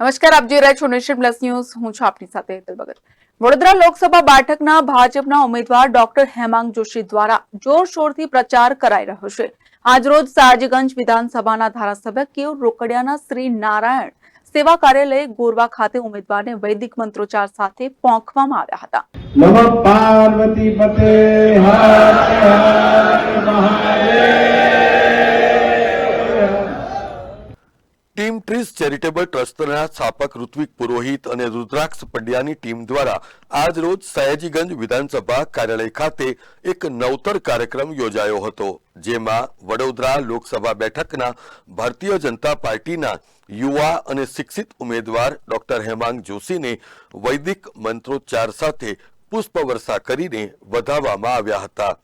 નમસ્કાર, આપ જોઈ રહ્યા છો નેશન પ્લસ ન્યૂઝ. હું છું આપની સાથે હેતલ ભગત. વડોદરા લોકસભા બેઠકના ભાજપના ઉમેદવાર ડોક્ટર હેમાંગ જોશી દ્વારા જોરશોરથી પ્રચાર કરાઈ રહ્યો છે. આજરોજ સાજગંજ વિધાનસભાના ધારાસભ્ય કેવ રોકડિયાના શ્રી નારાયણ સેવા કાર્યાલય ગોરવા ખાતે ઉમેદવારને વૈદિક મંત્રોચ્ચાર સાથે પોંખવામાં આવ્યા હતા. નમઃ પાર્વતી પતે હર હર મહાદેવ. ટીમ ચેરિટેબલ ટ્રસ્ટના સ્થાપક ઋત્વિક પુરોહિત અને રુદ્રાક્ષ પંડ્યાની ટીમ દ્વારા આજરોજ સયાજીગંજ વિધાનસભા કાર્યાલય ખાતે એક નવતર કાર્યક્રમ યોજાયો હતો, જેમાં વડોદરા લોકસભા બેઠકના ભારતીય જનતા પાર્ટીના યુવા અને શિક્ષિત ઉમેદવાર ડોક્ટર હેમાંગ જોશીને વૈદિક મંત્રોચ્ચાર સાથે પુષ્પવર્ષા કરીને વધાવવામાં આવ્યા હતા.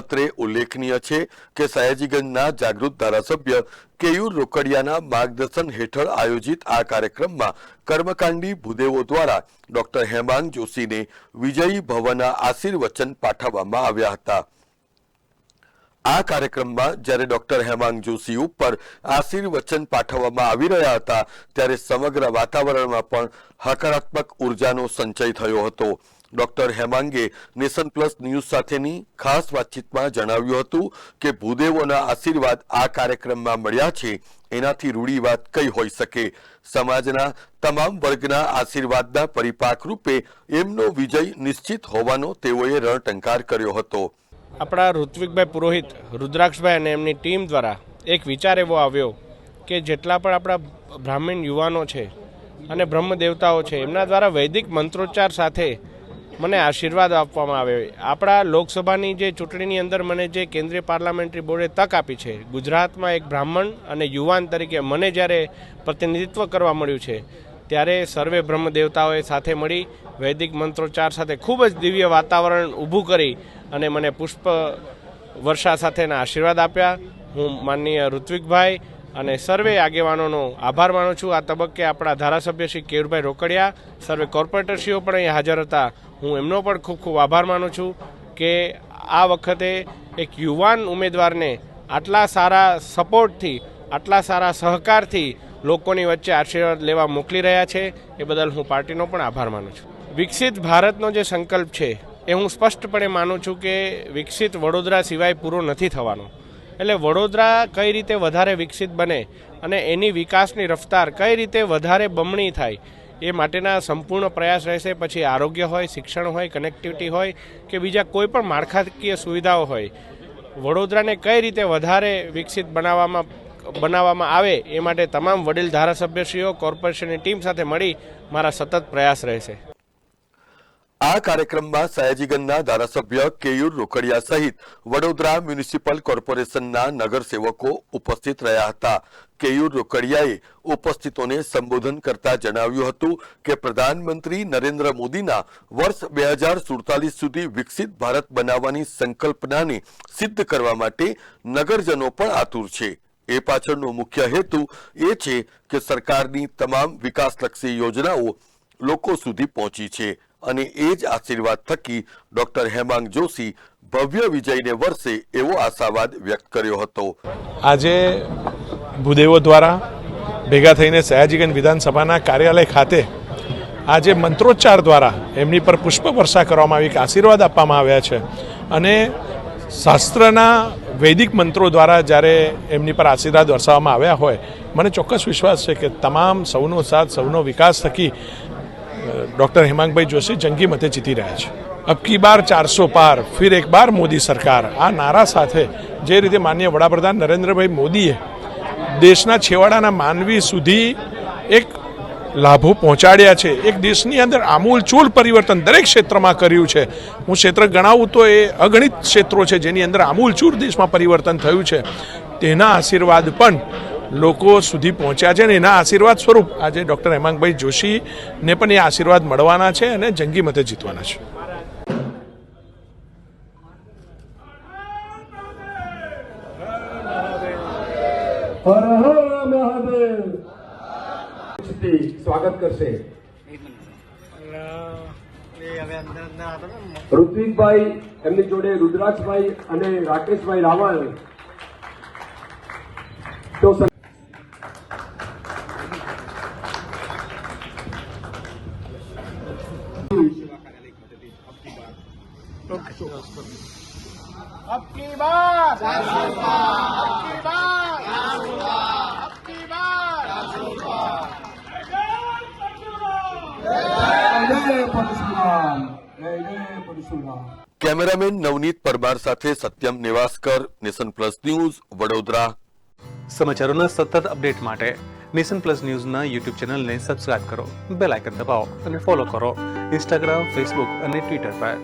અત્રે ઉલ્લેખનીય છે કે સયાજીગંજના જાગૃત ધારાસભ્ય કેયુર રોકડિયાના માર્ગદર્શન હેઠળ આયોજિત આ કાર્યક્રમમાં કર્મકાંડી ભૂદેવો દ્વારા ડોક્ટર હેમાંગ જોશીને વિજયી ભવના આશીર્વચન પાઠવવામાં આવ્યા હતા. આ કાર્યક્રમમાં જ્યારે ડોક્ટર હેમાંગ જોશી ઉપર આશીર્વચન પાઠવવામાં આવી રહ્યા હતા, ત્યારે સમગ્ર વાતાવરણમાં પણ હકારાત્મક ઉર્જાનો સંચય થયો હતો. ડોક્ટર હેમાંગે નેશન પ્લસ ન્યૂઝ સાથેની ખાસ વાતચીતમાં જણાવ્યું હતું કે ભૂદેવોના આશીર્વાદ આ કાર્યક્રમમાં મળ્યા છે, એનાથી રૂડી વાત કઈ હોઈ શકે. સમાજના તમામ વર્ગના આશીર્વાદના પરિપાક રૂપે એમનો વિજય નિશ્ચિત હોવાનો તેઓએ રણટંકાર કર્યો હતો. આપણા ઋત્વિકભાઈ પુરોહિત, રુદ્રાક્ષભાઈ અને એમની ટીમ દ્વારા એક વિચાર એવો આવ્યો કે જેટલા પણ આપણા બ્રાહ્મણ યુવાનો છે અને બ્રહ્મ દેવતાઓ છે, એમના દ્વારા વૈદિક મંત્રોચ્ચાર સાથે મને આશીર્વાદ આપવામાં આવે. આપણા લોકસભાની જે ચૂંટણીની અંદર મને જે કેન્દ્રીય પાર્લામેન્ટરી બોર્ડે તક આપી છે, ગુજરાતમાં એક બ્રાહ્મણ અને યુવાન તરીકે મને જ્યારે પ્રતિનિધિત્વ કરવા મળ્યું છે, ત્યારે સર્વે બ્રહ્મ દેવતાઓએ સાથે મળી વૈદિક મંત્રોચ્ચાર સાથે ખૂબ જ દિવ્ય વાતાવરણ ઊભું કરી અને મને પુષ્પ વર્ષા સાથેના આશીર્વાદ આપ્યા. હું માનનીય ઋત્વિકભાઈ અને સર્વે આગેવાનોનો આભાર માનું છું. આ તબક્કે આપણા ધારાસભ્ય શ્રી કેયુરભાઈ રોકડિયા, સર્વે કોર્પોરેટરશ્રીઓ પણ અહીં હાજર હતા. હું એમનો પણ ખૂબ ખૂબ આભાર માનું છું કે આ વખતે એક યુવાન ઉમેદવારને આટલા સારા સપોર્ટથી, આટલા સારા સહકારથી લોકોની વચ્ચે આશીર્વાદ લેવા મોકલી રહ્યા છે. એ બદલ હું પાર્ટીનો પણ આભાર માનું છું. વિકસિત ભારતનો જે સંકલ્પ છે, એ હું સ્પષ્ટપણે માનું છું કે વિકસિત વડોદરા સિવાય પૂરો નથી થવાનો. એટલે વડોદરા કઈ રીતે વધારે વિકસિત બને અને એની વિકાસની રફતાર કઈ રીતે વધારે બમણી થાય, એ માટેના સંપૂર્ણ પ્રયાસ રહેશે. પછી આરોગ્ય હોય, શિક્ષણ હોય કનેક્ટિવિટી હોય કે બીજા કોઈ પણ માળખાકીય સુવિધાઓ હોય, વડોદરાને કઈ રીતે વધારે વિકસિત બનાવવામાં બનાવવામાં આવે એ માટે તમામ વડીલ ધારાસભ્યશ્રીઓ, કોર્પોરેશનની ટીમ સાથે મળી મારા સતત પ્રયાસ રહેશે. આ કાર્યક્રમમાં સયાજીગંજના ધારાસભ્ય કેયુર રોકડિયા સહિત વડોદરા મ્યુનિસિપલ કોર્પોરેશનના નગરસેવકો ઉપસ્થિત રહ્યા હતા. કેયુર રોકડિયાએ ઉપસ્થિતોને સંબોધન કરતા જણાવ્યું હતું કે પ્રધાનમંત્રી નરેન્દ્ર મોદીના વર્ષ બે હજાર સુડતાલીસ સુધી વિકસિત ભારત બનાવવાની સંકલ્પનાને સિદ્ધ કરવા માટે નગરજનો પણ આતુર છે. એ પાછળનો મુખ્ય હેતુ એ છે કે સરકારની તમામ વિકાસલક્ષી યોજનાઓ લોકો સુધી પહોંચી છે. અને એ જ આશીર્વાદ થકી ડોક્ટર હેમાંગ જોશી ભવ્ય વિજયને વર્ષે એવો આશાવાદ વ્યક્ત કર્યો હતો. આજે ભૂદેવો દ્વારા ભેગા થઈને સયાજીગંજ વિધાનસભાના કાર્યાલય ખાતે આજે મંત્રોચ્ચાર દ્વારા એમની પર પુષ્પ વર્ષા કરવામાં આવી કે આશીર્વાદ આપવામાં આવ્યા છે. અને શાસ્ત્રના વૈદિક મંત્રો દ્વારા જ્યારે એમની પર આશીર્વાદ વરસાવવામાં આવ્યા હોય, મને ચોક્કસ વિશ્વાસ છે કે તમામ સૌનો સાથ, સૌનો વિકાસ થકી ડૉક્ટર હેમાંગભાઈ જોશી જંગી મતે જીતી રહ્યા છે. અબ બાર ચારસો પાર, ફિર એક બાર મોદી સરકાર. આ નારા સાથે જે રીતે માન્ય વડાપ્રધાન નરેન્દ્રભાઈ મોદીએ દેશના છેવાડાના માનવી સુધી એક લાભો પહોંચાડ્યા છે, એક દેશની અંદર આમૂલ ચૂલ પરિવર્તન દરેક ક્ષેત્રમાં કર્યું છે. હું ક્ષેત્ર ગણાવું તો એ અગણિત ક્ષેત્રો છે જેની અંદર આમૂલ ચૂલ દેશમાં પરિવર્તન થયું છે. તેના આશીર્વાદ પણ લોકો સુધી પહોંચ્યા છે અને એના આશીર્વાદ સ્વરૂપ આજે ડૉક્ટર હેમાંગભાઈ જોશીને પણ એ આશીર્વાદ મળવાના છે અને જંગી મતે જીતવાના છે. સ્વાગત કરશે. ઋત્વિકભાઈ, એમની જોડે રુદ્રાક્ષભાઈ અને રાકેશભાઈ રાવળ તો સર- की बार अब की પરશુરામ કેમેરામેન નવનીત પરમાર સાથે Satyam Nevaskar nation plus news Vadodara સમાચારોના સતત અપડેટ માટે નેશન પ્લસ ન્યૂઝના યુટ્યુબ ચેનલને સબસ્ક્રાઇબ કરો બેલ આઇકન દબાવો અને ફોલો કરો ઇન્સ્ટાગ્રામ ફેસબુક અને ટ્વિટર પર.